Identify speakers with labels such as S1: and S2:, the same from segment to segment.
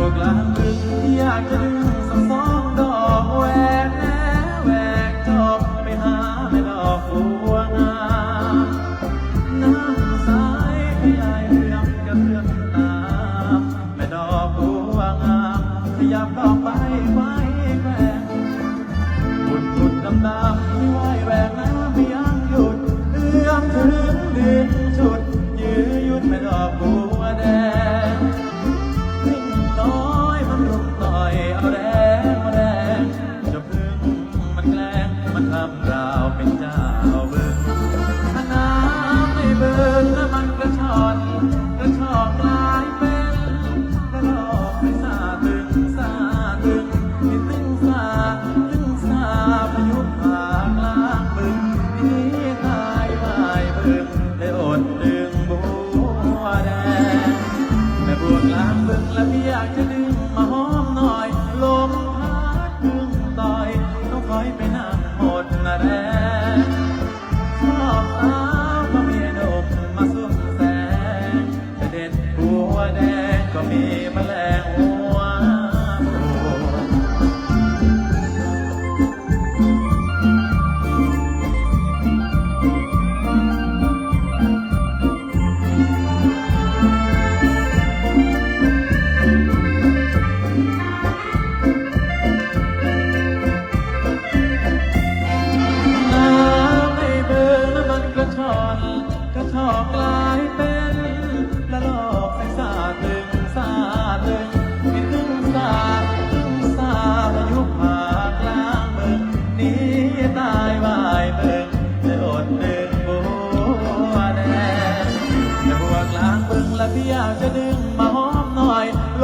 S1: วกลางบึงอยากจะดึงสองสองดอกแหวนแหวกดอกไปหาแม่ดอกบัวงามน้ำสายขยายเรื่องกับเพื่องน้ำแม่ดอกบัวงามขยับดอกไปไว้แหวกบุญบุญดำดำที่ไหวแหวกากจะดึงมาหอมหน่อย ลมพัดเรื่องต่อย ต้องคอยไปนั่งหมดแรง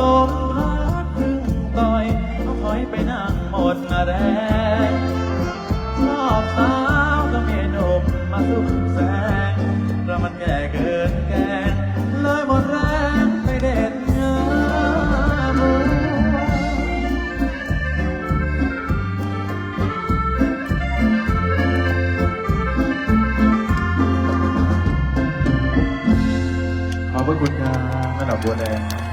S1: ลมพัดพึ่งต่อยเอาถอยไปนั่งหมดแรงชอบสาวก็มีหนุ่มมาสุขแสงแล้วมันแก่เกินแกงเลยหมดแรงไปเด็ดเงาขอบพระคุณครับแม่ดอกบัวแดง